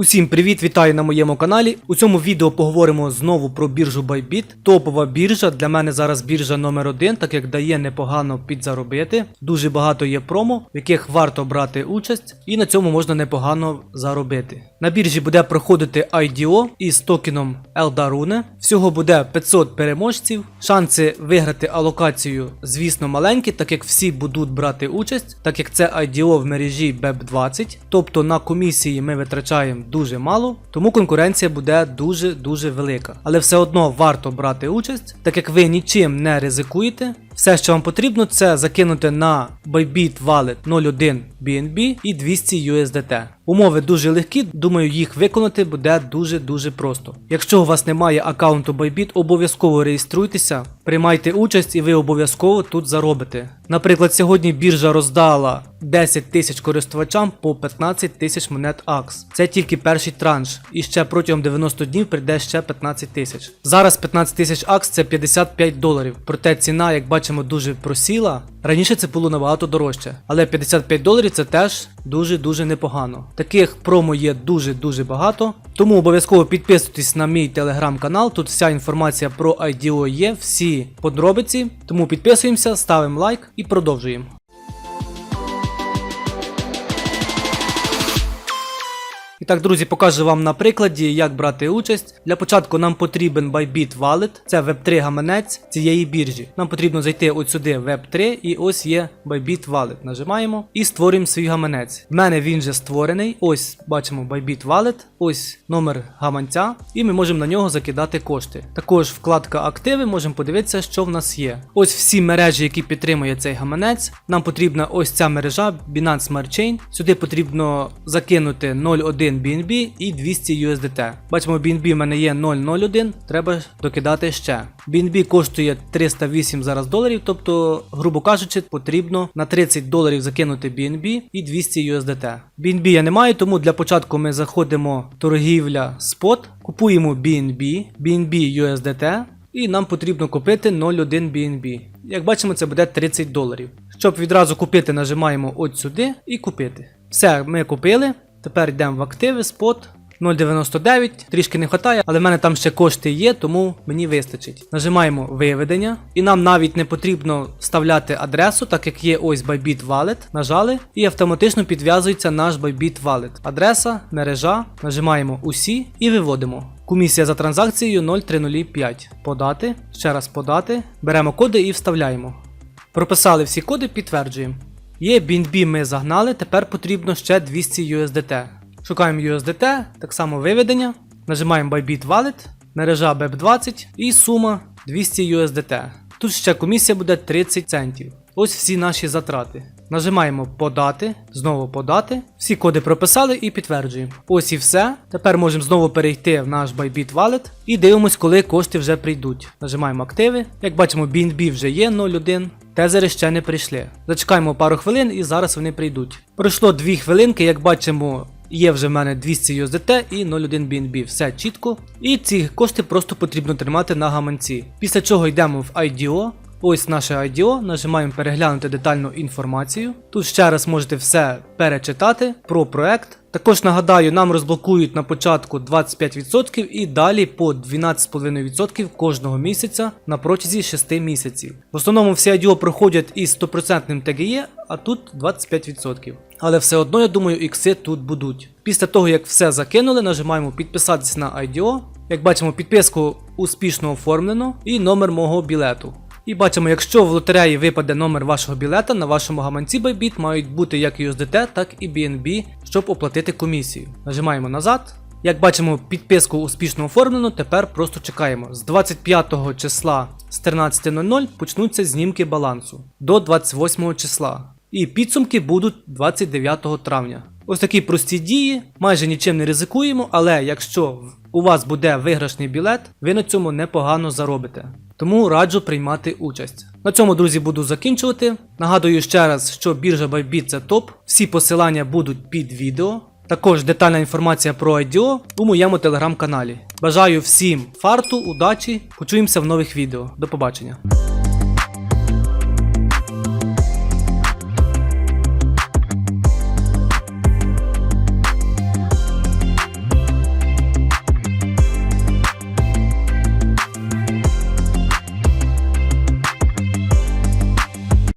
Усім привіт, вітаю на моєму каналі. У цьому відео поговоримо знову про біржу Bybit. Топова біржа. Для мене зараз біржа номер один, так як дає непогано підзаробити. Дуже багато є промо, в яких варто брати участь, і на цьому можна непогано заробити. На біржі буде проходити IDO із токеном Eldarune. Всього буде 500 переможців. Шанси виграти алокацію, звісно, маленькі, так як всі будуть брати участь, так як це IDO в мережі BEP20. Тобто на комісії ми витрачаємо дуже мало, тому конкуренція буде дуже-дуже велика. Але все одно варто брати участь, так як ви нічим не ризикуєте. Все, що вам потрібно, це закинути на Bybit Wallet 01 BNB і 200 USDT. Умови дуже легкі, думаю, їх виконати буде дуже-дуже просто. Якщо у вас немає аккаунту Bybit, обов'язково реєструйтеся, приймайте участь і ви обов'язково тут заробите. Наприклад, сьогодні біржа роздала 10 тисяч користувачам по 15 тисяч монет AX. Це тільки перший транш, і ще протягом 90 днів прийде ще 15 тисяч. Зараз 15 тисяч AX це 55 доларів, проте ціна, як бачимо, дуже просіла. Раніше це було набагато дорожче, але 55 доларів це теж дуже-дуже непогано. Таких промо є дуже-дуже багато. Тому обов'язково підписуйтесь на мій телеграм-канал. Тут вся інформація про IDO є, всі подробиці. Тому підписуємося, ставимо лайк і продовжуємо. Так, друзі, покажу вам на прикладі, як брати участь. Для початку нам потрібен Bybit Wallet, це Web3 гаманець цієї біржі. Нам потрібно зайти от сюди в Web3 і ось є Bybit Wallet. Нажимаємо і створюємо свій гаманець. В мене він вже створений. Ось бачимо Bybit Wallet, ось номер гаманця, і ми можемо на нього закидати кошти. Також вкладка активи, можемо подивитися, що в нас є. Ось всі мережі, які підтримує цей гаманець. Нам потрібна ось ця мережа Binance Smart Chain. Сюди потрібно закинути 0,1 BNB і 200 USDT. Бачимо, BNB в мене є 0,01, треба докидати ще. BNB коштує 308 зараз доларів, тобто, грубо кажучи, потрібно на 30 доларів закинути BNB і 200 USDT. BNB я не маю, тому для початку ми заходимо торгівля спот, купуємо BNB, BNB USDT. І нам потрібно купити 0,1 BNB. Як бачимо, це буде 30 доларів. Щоб відразу купити, нажимаємо от сюди і купити. Все, ми купили. Тепер йдемо в активи, спот. 0,99, трішки не вистачає, але в мене там ще кошти є, тому мені вистачить. Нажимаємо виведення, і нам навіть не потрібно вставляти адресу, так як є ось Bybit Wallet. Нажали, і автоматично підв'язується наш Bybit Wallet. Адреса, мережа, нажимаємо усі і виводимо. Комісія за транзакцією 0,305. Подати, ще раз подати. Беремо коди і вставляємо. Прописали всі коди, підтверджуємо. Є BNB ми загнали, тепер потрібно ще 200 USDT. Шукаємо USDT, так само виведення, нажимаємо Bybit Wallet, мережа BEP20 і сума 200 USDT. Тут ще комісія буде 30 центів. Ось всі наші затрати. Нажимаємо подати, знову подати. Всі коди прописали і підтверджуємо. Ось і все. Тепер можемо знову перейти в наш Bybit Wallet і дивимось, коли кошти вже прийдуть. Нажимаємо активи. Як бачимо, BNB вже є 0,1. Тезери ще не прийшли. Зачекаємо пару хвилин і зараз вони прийдуть. Пройшло 2 хвилинки, як бачимо, є вже в мене 200 USDT і 0,1 BNB. Все чітко. І ці кошти просто потрібно тримати на гаманці. Після чого йдемо в IDO. Ось наше IDO, нажимаємо переглянути детальну інформацію. Тут ще раз можете все перечитати про проект. Також нагадаю, нам розблокують на початку 25% і далі по 12,5% кожного місяця на протязі 6 місяців. В основному всі IDO проходять із 100% TGE, а тут 25%. Але все одно, я думаю, ікси тут будуть. Після того, як все закинули, нажимаємо підписатися на IDO. Як бачимо, підписку успішно оформлено і номер мого білету. І бачимо, якщо в лотереї випаде номер вашого білета, на вашому гаманці Bybit мають бути як USDT, так і BNB, щоб оплатити комісію. Нажимаємо назад. Як бачимо, підписку успішно оформлено, тепер просто чекаємо. З 25 числа з 13.00 почнуться знімки балансу до 28 числа. І підсумки будуть 29 травня. Ось такі прості дії, майже нічим не ризикуємо, але якщо у вас буде виграшний білет, ви на цьому непогано заробите. Тому раджу приймати участь. На цьому, друзі, буду закінчувати. Нагадую ще раз, що біржа Bybit це топ. Всі посилання будуть під відео. Також детальна інформація про IDO у моєму телеграм-каналі. Бажаю всім фарту, удачі, почуємося в нових відео. До побачення.